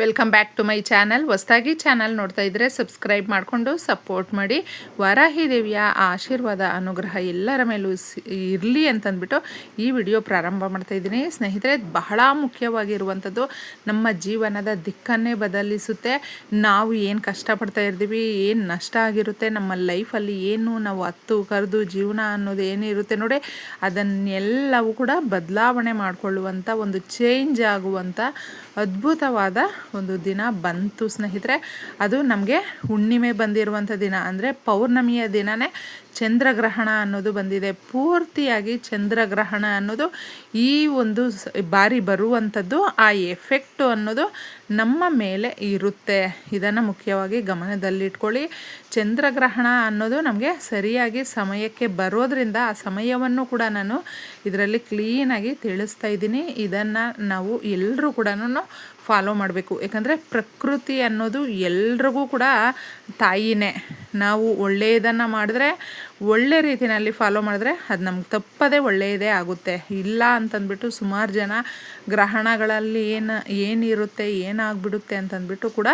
Welcome back to my channel. ಹೊಸದಾಗಿ channel ನೋಡ್ತಾ ಇದ್ದರೆ ಸಬ್ಸ್ಕ್ರೈಬ್ ಮಾಡಿಕೊಂಡು ಸಪೋರ್ಟ್ ಮಾಡಿ. ವರಾಹಿ ದೇವಿಯ ಆಶೀರ್ವಾದ, ಅನುಗ್ರಹ ಎಲ್ಲರ ಮೇಲೂ ಇರಲಿ ಅಂತಂದ್ಬಿಟ್ಟು ಈ ವಿಡಿಯೋ ಪ್ರಾರಂಭ ಮಾಡ್ತಾ ಇದ್ದೀನಿ. ಸ್ನೇಹಿತರೆ, ಬಹಳ ಮುಖ್ಯವಾಗಿರುವಂಥದ್ದು ನಮ್ಮ ಜೀವನದ ದಿಕ್ಕನ್ನೇ ಬದಲಿಸುತ್ತೆ. ನಾವು ಏನು ಕಷ್ಟಪಡ್ತಾ ಇರ್ತೀವಿ, ಏನು ನಷ್ಟ ಆಗಿರುತ್ತೆ, ನಮ್ಮ ಲೈಫಲ್ಲಿ ಏನು ನಾವು ಹತ್ತು ಕರೆದು ಜೀವನ ಅನ್ನೋದು ಏನಿರುತ್ತೆ ನೋಡಿ, ಅದನ್ನೆಲ್ಲವೂ ಕೂಡ ಬದಲಾವಣೆ ಮಾಡಿಕೊಳ್ಳುವಂಥ ಒಂದು ಚೇಂಜ್ ಆಗುವಂಥ ಅದ್ಭುತವಾದ ಒಂದು ದಿನ ಬಂತು ಸ್ನೇಹಿತರೆ. ಅದು ನಮಗೆ ಹುಣ್ಣಿಮೆ ಬಂದಿರುವಂಥ ದಿನ. ಅಂದರೆ ಪೌರ್ಣಮಿಯ ದಿನವೇ ಚಂದ್ರಗ್ರಹಣ ಅನ್ನೋದು ಬಂದಿದೆ. ಪೂರ್ತಿಯಾಗಿ ಚಂದ್ರಗ್ರಹಣ ಅನ್ನೋದು ಈ ಒಂದು ಬಾರಿ ಬರುವಂಥದ್ದು, ಆ ಎಫೆಕ್ಟು ಅನ್ನೋದು ನಮ್ಮ ಮೇಲೆ ಇರುತ್ತೆ. ಇದನ್ನು ಮುಖ್ಯವಾಗಿ ಗಮನದಲ್ಲಿಟ್ಕೊಳ್ಳಿ. ಚಂದ್ರಗ್ರಹಣ ಅನ್ನೋದು ನಮಗೆ ಸರಿಯಾಗಿ ಸಮಯಕ್ಕೆ ಬರೋದ್ರಿಂದ, ಆ ಸಮಯವನ್ನು ಕೂಡ ನಾನು ಇದರಲ್ಲಿ ಕ್ಲೀನಾಗಿ ತಿಳಿಸ್ತಾ ಇದ್ದೀನಿ. ಇದನ್ನು ನಾವು ಎಲ್ಲರೂ ಕೂಡ ಫಾಲೋ ಮಾಡಬೇಕು. ಯಾಕಂದರೆ ಪ್ರಕೃತಿ ಅನ್ನೋದು ಎಲ್ರಿಗೂ ಕೂಡ ತಾಯಿನೇ. ನಾವು ಒಳ್ಳೆಯದನ್ನು ಮಾಡಿದ್ರೆ ಒಳ್ಳೆ ರೀತಿಯಲ್ಲಿ ಫಾಲೋ ಮಾಡಿದ್ರೆ ಅದು ನಮ್ಗೆ ತಪ್ಪದೇ ಒಳ್ಳೆಯದೇ ಆಗುತ್ತೆ. ಇಲ್ಲ ಅಂತಂದ್ಬಿಟ್ಟು ಸುಮಾರು ಜನ ಗ್ರಹಣಗಳಲ್ಲಿ ಏನು ಏನಿರುತ್ತೆ, ಏನಾಗ್ಬಿಡುತ್ತೆ ಅಂತಂದ್ಬಿಟ್ಟು ಕೂಡ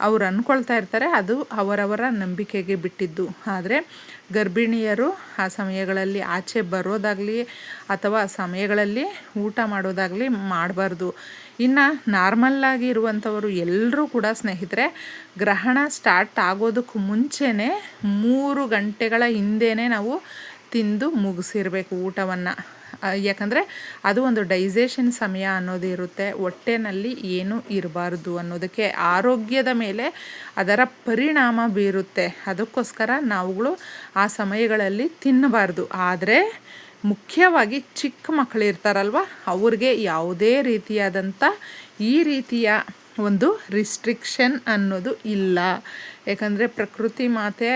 ಅವ್ರು ಅಂದ್ಕೊಳ್ತಾ ಇರ್ತಾರೆ, ಅದು ಅವರವರ ನಂಬಿಕೆಗೆ ಬಿಟ್ಟಿದ್ದು. ಆದರೆ ಗರ್ಭಿಣಿಯರು ಆ ಸಮಯಗಳಲ್ಲಿ ಆಚೆ ಬರೋದಾಗಲಿ ಅಥವಾ ಸಮಯಗಳಲ್ಲಿ ಊಟ ಮಾಡೋದಾಗಲಿ ಮಾಡಬಾರ್ದು. ಇನ್ನು ನಾರ್ಮಲ್ಲಾಗಿ ಇರುವಂಥವರು ಎಲ್ಲರೂ ಕೂಡ ಸ್ನೇಹಿತರೆ, ಗ್ರಹಣ ಸ್ಟಾರ್ಟ್ ಆಗೋದಕ್ಕೂ ಮುಂಚೆನೇ ಮೂರು ಗಂಟೆಗಳ ಹಿಂದೆಯೇ ನಾವು ತಿಂದು ಮುಗಿಸಿರ್ಬೇಕು ಊಟವನ್ನು. ಯಾಕಂದರೆ ಅದು ಒಂದು ಡೈಜೇಷನ್ ಸಮಯ ಅನ್ನೋದು ಇರುತ್ತೆ. ಹೊಟ್ಟೆನಲ್ಲಿ ಏನೂ ಇರಬಾರ್ದು ಅನ್ನೋದಕ್ಕೆ ಆರೋಗ್ಯದ ಮೇಲೆ ಅದರ ಪರಿಣಾಮ ಬೀರುತ್ತೆ. ಅದಕ್ಕೋಸ್ಕರ ನಾವುಗಳು ಆ ಸಮಯಗಳಲ್ಲಿ ತಿನ್ನಬಾರ್ದು. ಆದರೆ ಮುಖ್ಯವಾಗಿ ಚಿಕ್ಕ ಮಕ್ಕಳಿರ್ತಾರಲ್ವ ಅವ್ರಿಗೆ ಯಾವುದೇ ರೀತಿಯಾದಂಥ ಈ ರೀತಿಯ ಒಂದು ರಿಸ್ಟ್ರಿಕ್ಷನ್ ಅನ್ನೋದು ಇಲ್ಲ. ಯಾಕಂದರೆ ಪ್ರಕೃತಿ ಮಾತೆ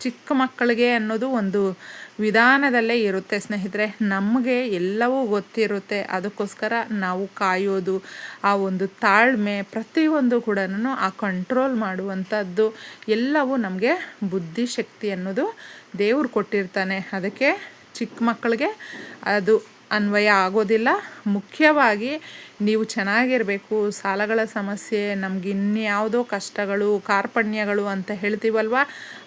ಚಿಕ್ಕ ಮಕ್ಕಳಿಗೆ ಅನ್ನೋದು ಒಂದು ವಿಧಾನದಲ್ಲೇ ಇರುತ್ತೆ ಸ್ನೇಹಿತರೆ. ನಮಗೆ ಎಲ್ಲವೂ ಗೊತ್ತಿರುತ್ತೆ. ಅದಕ್ಕೋಸ್ಕರ ನಾವು ಕಾಯೋದು, ಆ ಒಂದು ತಾಳ್ಮೆ ಪ್ರತಿಯೊಂದು ಕೂಡ ಆ ಕಂಟ್ರೋಲ್ ಮಾಡುವಂಥದ್ದು ಎಲ್ಲವೂ ನಮಗೆ ಬುದ್ಧಿಶಕ್ತಿ ಅನ್ನೋದು ದೇವ್ರು ಕೊಟ್ಟಿರ್ತಾನೆ. ಅದಕ್ಕೆ ಚಿಕ್ಕ ಮಕ್ಕಳಿಗೆ ಅದು ಅನ್ವಯ ಆಗೋದಿಲ್ಲ. ಮುಖ್ಯವಾಗಿ ನೀವು ಚೆನ್ನಾಗಿರಬೇಕು, ಸಾಲಗಳ ಸಮಸ್ಯೆ, ನಮ್ಗೆ ಇನ್ಯಾವುದೋ ಕಷ್ಟಗಳು, ಕಾರ್ಪಣ್ಯಗಳು ಅಂತ ಹೇಳ್ತೀವಲ್ವ?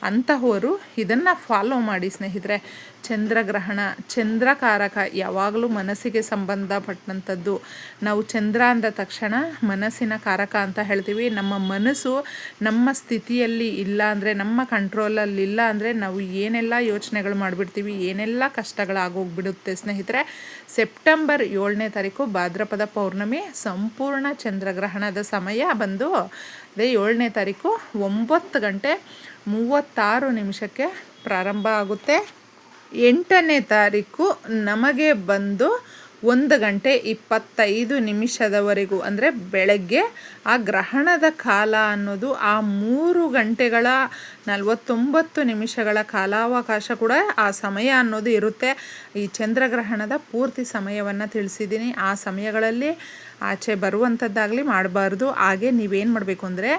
ಅಂತಹವರು ಇದನ್ನು ಫಾಲೋ ಮಾಡಿ ಸ್ನೇಹಿತರೆ. ಚಂದ್ರಗ್ರಹಣ, ಚಂದ್ರಕಾರಕ ಯಾವಾಗಲೂ ಮನಸ್ಸಿಗೆ ಸಂಬಂಧಪಟ್ಟಂಥದ್ದು. ನಾವು ಚಂದ್ರ ಅಂದ ತಕ್ಷಣ ಮನಸ್ಸಿನ ಕಾರಕ ಅಂತ ಹೇಳ್ತೀವಿ. ನಮ್ಮ ಮನಸ್ಸು ನಮ್ಮ ಸ್ಥಿತಿಯಲ್ಲಿ ಇಲ್ಲ ಅಂದರೆ, ನಮ್ಮ ಕಂಟ್ರೋಲಲ್ಲಿ ಇಲ್ಲ ಅಂದರೆ, ನಾವು ಏನೆಲ್ಲ ಯೋಚನೆಗಳು ಮಾಡಿಬಿಡ್ತೀವಿ, ಏನೆಲ್ಲ ಕಷ್ಟಗಳಾಗೋಗ್ಬಿಡುತ್ತೆ ಸ್ನೇಹಿತರೆ. ಸೆಪ್ಟೆಂಬರ್ ಏಳನೇ ತಾರೀಕು ಭಾದ್ರಪದ ಪೌರ್ಣಮಿ. ಸಂಪೂರ್ಣ ಚಂದ್ರಗ್ರಹಣದ ಸಮಯ ಬಂದು ಅದೇ ಏಳನೇ ತಾರೀಕು ಒಂಬತ್ತು ಗಂಟೆ ಮೂವತ್ತಾರು ನಿಮಿಷಕ್ಕೆ ಪ್ರಾರಂಭ ಆಗುತ್ತೆ. ಎಂಟನೇ ತಾರೀಕು ನಮಗೆ ಬಂದು ಒಂದು ಗಂಟೆ ಇಪ್ಪತ್ತೈದು ನಿಮಿಷದವರೆಗೂ, ಅಂದರೆ ಬೆಳಗ್ಗೆ, ಆ ಗ್ರಹಣದ ಕಾಲ ಅನ್ನೋದು ಆ ಮೂರು ಗಂಟೆಗಳ ನಲವತ್ತೊಂಬತ್ತು ನಿಮಿಷಗಳ ಕಾಲಾವಕಾಶ ಕೂಡ ಆ ಸಮಯ ಅನ್ನೋದು ಇರುತ್ತೆ. ಈ ಚಂದ್ರಗ್ರಹಣದ ಪೂರ್ತಿ ಸಮಯವನ್ನು ತಿಳಿಸಿದ್ದೀನಿ. ಆ ಸಮಯಗಳಲ್ಲಿ ಆಚೆ ಬರುವಂಥದ್ದಾಗಲಿ ಮಾಡಬಾರ್ದು. ಹಾಗೆ ನೀವೇನು ಮಾಡಬೇಕು ಅಂದರೆ,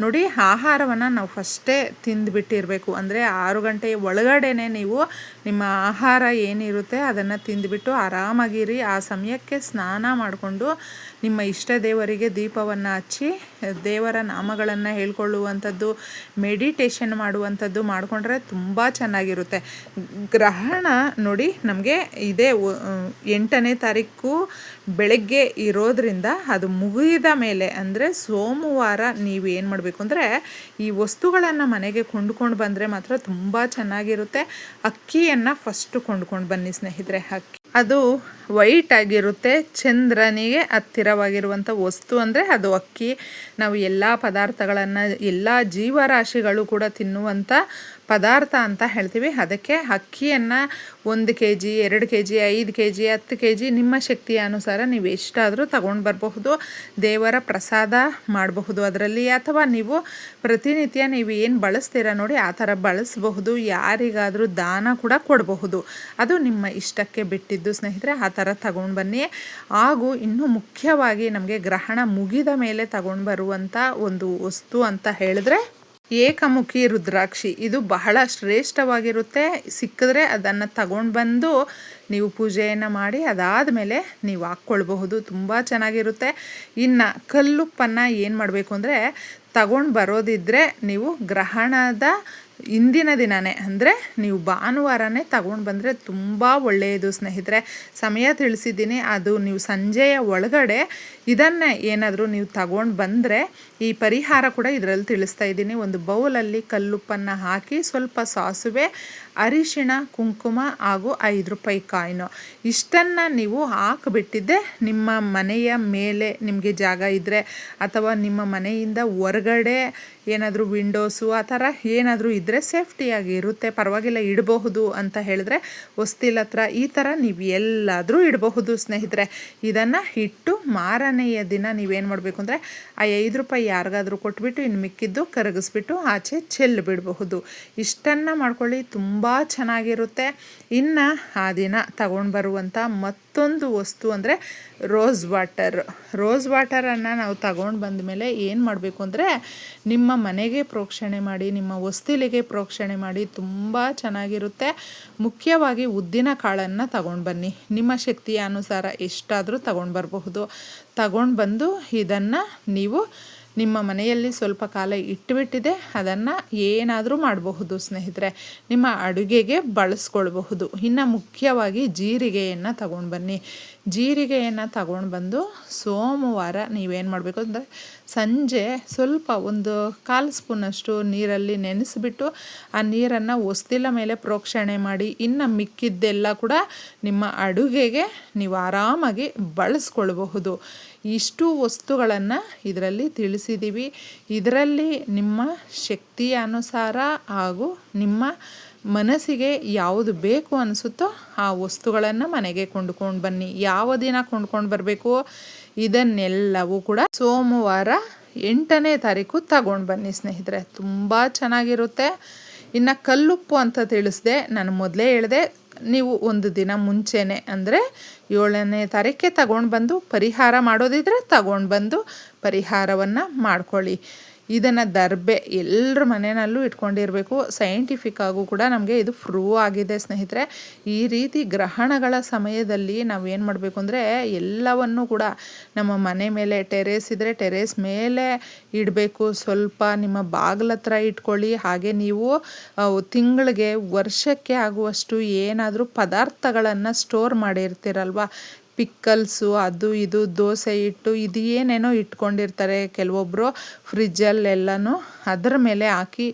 ನೋಡಿ ಆಹಾರವನ್ನು ನಾವು ಫಸ್ಟೇ ತಿಂದುಬಿಟ್ಟಿರಬೇಕು. ಅಂದರೆ ಆರು ಗಂಟೆ ಒಳಗಡೆನೆ ನೀವು ನಿಮ್ಮ ಆಹಾರ ಏನಿರುತ್ತೆ ಅದನ್ನು ತಿಂದುಬಿಟ್ಟು ಆರಾಮಾಗಿರಿ. ಆ ಸಮಯಕ್ಕೆ ಸ್ನಾನ ಮಾಡಿಕೊಂಡು ನಿಮ್ಮ ಇಷ್ಟ ದೇವರಿಗೆ ದೀಪವನ್ನು ಹಚ್ಚಿ ದೇವರ ನಾಮಗಳನ್ನು ಹೇಳ್ಕೊಳ್ಳುವಂಥದ್ದು ಮೆಡಿಟೇಷನ್ ಮಾಡುವಂಥದ್ದು ಮಾಡಿಕೊಂಡ್ರೆ ತುಂಬ ಚೆನ್ನಾಗಿರುತ್ತೆ. ಗ್ರಹಣ ನೋಡಿ ನಮಗೆ ಇದೇ ಎಂಟನೇ ತಾರೀಕು ಬೆಳಗ್ಗೆ ಇರೋದ್ರಿಂದ ಅದು ಮುಗಿದ ಮೇಲೆ ಅಂದರೆ ಸೋಮವಾರ ನೀವು ಏನು ಮಾಡಬೇಕು ಅಂದರೆ ಈ ವಸ್ತುಗಳನ್ನು ಮನೆಗೆ ಕೊಂಡ್ಕೊಂಡು ಬಂದರೆ ಮಾತ್ರ ತುಂಬ ಚೆನ್ನಾಗಿರುತ್ತೆ. ಅಕ್ಕಿಯನ್ನು ಫಸ್ಟು ಕೊಂಡ್ಕೊಂಡು ಬನ್ನಿ ಸ್ನೇಹಿತರೆ, ಅಕ್ಕಿ. ಅದು ವೈಟ್ ಆಗಿರುತ್ತೆ, ಚಂದ್ರನಿಗೆ ಹತ್ತಿರವಾಗಿರುವಂಥ ವಸ್ತು ಅಂದರೆ ಅದು ಅಕ್ಕಿ. ನಾವು ಎಲ್ಲ ಪದಾರ್ಥಗಳನ್ನು, ಎಲ್ಲ ಜೀವರಾಶಿಗಳು ಕೂಡ ತಿನ್ನುವಂಥ ಪದಾರ್ಥ ಅಂತ ಹೇಳ್ತೀವಿ. ಅದಕ್ಕೆ ಅಕ್ಕಿಯನ್ನು ಒಂದು ಕೆ ಜಿ ಎರಡು ಕೆ ಜಿ ಐದು ಕೆ ಜಿ ಹತ್ತು ಕೆ ಜಿ ನಿಮ್ಮ ಶಕ್ತಿಯ ಅನುಸಾರ ನೀವು ಎಷ್ಟಾದರೂ ತಗೊಂಡು ಬರಬಹುದು. ದೇವರ ಪ್ರಸಾದ ಮಾಡಬಹುದು ಅದರಲ್ಲಿ. ಅಥವಾ ನೀವು ಪ್ರತಿನಿತ್ಯ ನೀವು ಏನು ಬಳಸ್ತೀರ ನೋಡಿ, ಆ ಥರ ಬಳಸಬಹುದು. ಯಾರಿಗಾದರೂ ದಾನ ಕೂಡ ಕೊಡಬಹುದು. ಅದು ನಿಮ್ಮ ಇಷ್ಟಕ್ಕೆ ಬಿಟ್ಟಿದ್ದು ಸ್ನೇಹಿತರೆ, ಆ ಥರ ತಗೊಂಡು ಬನ್ನಿ. ಹಾಗೂ ಇನ್ನೂ ಮುಖ್ಯವಾಗಿ ನಮಗೆ ಗ್ರಹಣ ಮುಗಿದ ಮೇಲೆ ತಗೊಂಡು ಬರುವಂಥ ಒಂದು ವಸ್ತು ಅಂತ ಹೇಳಿದ್ರೆ ಏಕಮುಖಿ ರುದ್ರಾಕ್ಷಿ. ಇದು ಬಹಳ ಶ್ರೇಷ್ಠವಾಗಿರುತ್ತೆ. ಸಿಕ್ಕಿದ್ರೆ ಅದನ್ನು ತಗೊಂಡು ಬಂದು ನೀವು ಪೂಜೆಯನ್ನು ಮಾಡಿ ಅದಾದ ಮೇಲೆ ನೀವು ಹಾಕ್ಕೊಳ್ಬಹುದು. ತುಂಬ ಚೆನ್ನಾಗಿರುತ್ತೆ. ಇನ್ನು ಕಲ್ಲುಪ್ಪನ್ನು ಏನು ಮಾಡಬೇಕು ಅಂದರೆ ತಗೊಂಡು ಬರೋದಿದ್ದರೆ ನೀವು ಗ್ರಹಣದ ಇಂದಿನ ದಿನವೇ ಅಂದರೆ ನೀವು ಭಾನುವಾರನೇ ತಗೊಂಡು ಬಂದರೆ ತುಂಬ ಒಳ್ಳೆಯದು ಸ್ನೇಹಿತರೆ. ಸಮಯ ತಿಳಿಸಿದ್ದೀನಿ, ಅದು ನೀವು ಸಂಜೆಯ ಒಳಗಡೆ ಇದನ್ನೇ ಏನಾದರೂ ನೀವು ತಗೊಂಡು ಬಂದರೆ ಈ ಪರಿಹಾರ ಕೂಡ ಇದರಲ್ಲಿ ತಿಳಿಸ್ತಾ ಇದ್ದೀನಿ. ಒಂದು ಬೌಲಲ್ಲಿ ಕಲ್ಲುಪ್ಪನ್ನು ಹಾಕಿ ಸ್ವಲ್ಪ ಸಾಸುವೆ ಅರಿಶಿಣ, ಕುಂಕುಮ ಹಾಗೂ ಐದು ರೂಪಾಯಿ ಕಾಯಿನು. ಇಷ್ಟನ್ನು ನೀವು ಹಾಕಿಬಿಟ್ಟಿದ್ದೆ ನಿಮ್ಮ ಮನೆಯ ಮೇಲೆ ನಿಮಗೆ ಜಾಗ ಇದ್ದರೆ ಅಥವಾ ನಿಮ್ಮ ಮನೆಯಿಂದ ಹೊರಗಡೆ ಏನಾದರೂ ವಿಂಡೋಸು ಆ ಥರ ಏನಾದರೂ ಇದ್ದರೆ ಸೇಫ್ಟಿಯಾಗಿ ಇರುತ್ತೆ, ಪರವಾಗಿಲ್ಲ ಇಡಬಹುದು ಅಂತ ಹೇಳಿದ್ರೆ ಹೊಸ್ತಿಲ್ ಹತ್ರ ಈ ಥರ ನೀವು ಎಲ್ಲಾದರೂ ಇಡಬಹುದು ಸ್ನೇಹಿತರೆ. ಇದನ್ನು ಇಟ್ಟು ಮಾರನೆಯ ದಿನ ನೀವೇನು ಮಾಡಬೇಕು ಅಂದರೆ ಆ ಐದು ರೂಪಾಯಿ ಯಾರಿಗಾದರೂ ಕೊಟ್ಬಿಟ್ಟು ಇನ್ನು ಮಿಕ್ಕಿದ್ದು ಕರಗಿಸ್ಬಿಟ್ಟು ಆಚೆ ಚೆಲ್ಲು ಬಿಡಬಹುದು. ಇಷ್ಟನ್ನು ಮಾಡ್ಕೊಳ್ಳಿ, ತುಂಬ ಚೆನ್ನಾಗಿರುತ್ತೆ. ಇನ್ನು ಆ ದಿನ ತಗೊಂಡು ಬರುವಂಥ ಮತ್ತೊಂದು ವಸ್ತು ಅಂದರೆ ರೋಸ್ ವಾಟರ್ ರೋಸ್ ವಾಟರನ್ನು ನಾವು ತಗೊಂಡು ಬಂದ ಮೇಲೆ ಏನು ಮಾಡಬೇಕು ಅಂದರೆ ನಿಮ್ಮ ಮನೆಗೆ ಪ್ರೋಕ್ಷಣೆ ಮಾಡಿ, ನಿಮ್ಮ ಹೊಸ್ತಿಲಿಗೆ ಪ್ರೋಕ್ಷಣೆ ಮಾಡಿ ತುಂಬ ಚೆನ್ನಾಗಿರುತ್ತೆ. ಮುಖ್ಯವಾಗಿ ಉದ್ದಿನ ಕಾಳನ್ನು ತಗೊಂಡು ಬನ್ನಿ. ನಿಮ್ಮ ಶಕ್ತಿಯ ಅನುಸಾರ ಎಷ್ಟಾದರೂ ತಗೊಂಡು ಬರಬಹುದು. ತಗೊಂಡು ಬಂದು ಇದನ್ನು ನೀವು ನಿಮ್ಮ ಮನೆಯಲ್ಲಿ ಸ್ವಲ್ಪ ಕಾಲ ಇಟ್ಟುಬಿಟ್ಟಿದೆ ಅದನ್ನು ಏನಾದರೂ ಮಾಡಬಹುದು ಸ್ನೇಹಿತರೆ. ನಿಮ್ಮ ಅಡುಗೆಗೆ ಬಳಸ್ಕೊಳ್ಬಹುದು. ಇನ್ನು ಮುಖ್ಯವಾಗಿ ಜೀರಿಗೆಯನ್ನು ತಗೊಂಡು ಬನ್ನಿ. ಜೀರಿಗೆಯನ್ನು ತಗೊಂಡು ಬಂದು ಸೋಮವಾರ ನೀವೇನು ಮಾಡಬೇಕು ಅಂದರೆ ಸಂಜೆ ಸ್ವಲ್ಪ ಒಂದು ಕಾಲು ಸ್ಪೂನಷ್ಟು ನೀರಲ್ಲಿ ನೆನೆಸಿಬಿಟ್ಟು ಆ ನೀರನ್ನು ಹೊಸ್ತಿಲ ಮೇಲೆ ಪ್ರೋಕ್ಷಣೆ ಮಾಡಿ, ಇನ್ನು ಮಿಕ್ಕಿದ್ದೆಲ್ಲ ಕೂಡ ನಿಮ್ಮ ಅಡುಗೆಗೆ ನೀವು ಆರಾಮಾಗಿ ಬಳಸ್ಕೊಳ್ಬಹುದು. ಇಷ್ಟು ವಸ್ತುಗಳನ್ನು ಇದರಲ್ಲಿ ತಿಳಿಸಿದ್ದೀವಿ ಇದರಲ್ಲಿ ನಿಮ್ಮ ಶಕ್ತಿಯ ಅನುಸಾರ ಹಾಗೂ ನಿಮ್ಮ ಮನಸ್ಸಿಗೆ ಯಾವುದು ಬೇಕು ಅನಿಸುತ್ತೋ ಆ ವಸ್ತುಗಳನ್ನು ಮನೆಗೆ ಕೊಂಡ್ಕೊಂಡು ಬನ್ನಿ. ಯಾವ ದಿನ ಕೊಂಡ್ಕೊಂಡು ಬರಬೇಕು? ಇದನ್ನೆಲ್ಲವೂ ಕೂಡ ಸೋಮವಾರ ಎಂಟನೇ ತಾರೀಕು ತಗೊಂಡು ಬನ್ನಿ ಸ್ನೇಹಿತರೆ. ತುಂಬ ಚೆನ್ನಾಗಿರುತ್ತೆ. ಇನ್ನು ಕಲ್ಲುಪ್ಪು ಅಂತ ತಿಳಿಸ್ದೆ. ನಾನು ಮೊದಲೇ ಹೇಳಿದೆ, ನೀವು ಒಂದು ದಿನ ಮುಂಚೆನೆ ಅಂದರೆ ಏಳನೇ ತಾರೀಕೆ ತಗೊಂಡು ಬಂದು ಪರಿಹಾರ ಮಾಡೋದಿದ್ರೆ ತಗೊಂಡು ಬಂದು ಪರಿಹಾರವನ್ನು ಮಾಡ್ಕೊಳ್ಳಿ. ಇದನ್ನು ದರ್ಬೆ ಎಲ್ಲರ ಮನೆಯಲ್ಲೂ ಇಟ್ಕೊಂಡಿರಬೇಕು. ಸೈಂಟಿಫಿಕ್ ಆಗೂ ಕೂಡ ನಮಗೆ ಇದು ಫ್ರೂ ಆಗಿದೆ ಸ್ನೇಹಿತರೆ. ಈ ರೀತಿ ಗ್ರಹಣಗಳ ಸಮಯದಲ್ಲಿ ನಾವು ಏನು ಮಾಡಬೇಕು ಅಂದರೆ ಎಲ್ಲವನ್ನು ಕೂಡ ನಮ್ಮ ಮನೆ ಮೇಲೆ ಟೆರೇಸ್ ಇದ್ದರೆ ಟೆರೇಸ್ ಮೇಲೆ ಇಡಬೇಕು. ಸ್ವಲ್ಪ ನಿಮ್ಮ ಬಾಗಿಲ ಹತ್ರ ಇಟ್ಕೊಳ್ಳಿ. ಹಾಗೆ ನೀವು ತಿಂಗಳಿಗೆ ವರ್ಷಕ್ಕೆ ಆಗುವಷ್ಟು ಏನಾದರೂ ಪದಾರ್ಥಗಳನ್ನು ಸ್ಟೋರ್ ಮಾಡಿರ್ತೀರಲ್ವ? ಪಿಕ್ಕಲ್ಸು ಅದು ಇದು, ದೋಸೆ ಇಟ್ಟು ಇದು ಏನೇನೋ ಇಟ್ಕೊಂಡಿರ್ತಾರೆ ಕೆಲವೊಬ್ಬರು ಫ್ರಿಜ್ಜಲ್ಲೆಲ್ಲನೂ ಅದರ ಮೇಲೆ ಹಾಕಿ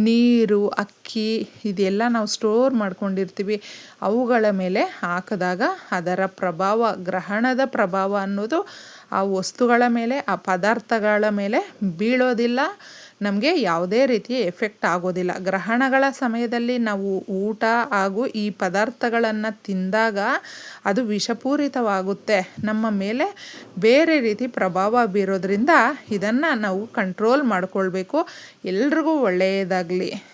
ನೀರು, ಅಕ್ಕಿ ಇದೆಲ್ಲ ನಾವು ಸ್ಟೋರ್ ಮಾಡ್ಕೊಂಡಿರ್ತೀವಿ. ಅವುಗಳ ಮೇಲೆ ಹಾಕಿದಾಗ ಅದರ ಪ್ರಭಾವ, ಗ್ರಹಣದ ಪ್ರಭಾವ ಅನ್ನೋದು ಆ ವಸ್ತುಗಳ ಮೇಲೆ, ಆ ಪದಾರ್ಥಗಳ ಮೇಲೆ ಬೀಳೋದಿಲ್ಲ. ನಮಗೆ ಯಾವುದೇ ರೀತಿಯ ಎಫೆಕ್ಟ್ ಆಗೋದಿಲ್ಲ. ಗ್ರಹಣಗಳ ಸಮಯದಲ್ಲಿ ನಾವು ಊಟ ಹಾಗೂ ಈ ಪದಾರ್ಥಗಳನ್ನು ತಿಂದಾಗ ಅದು ವಿಷಪೂರಿತವಾಗುತ್ತೆ. ನಮ್ಮ ಮೇಲೆ ಬೇರೆ ರೀತಿ ಪ್ರಭಾವ ಬೀರೋದ್ರಿಂದ ಇದನ್ನು ನಾವು ಕಂಟ್ರೋಲ್ ಮಾಡಿಕೊಳ್ಬೇಕು. ಎಲ್ರಿಗೂ ಒಳ್ಳೆಯದಾಗಲಿ.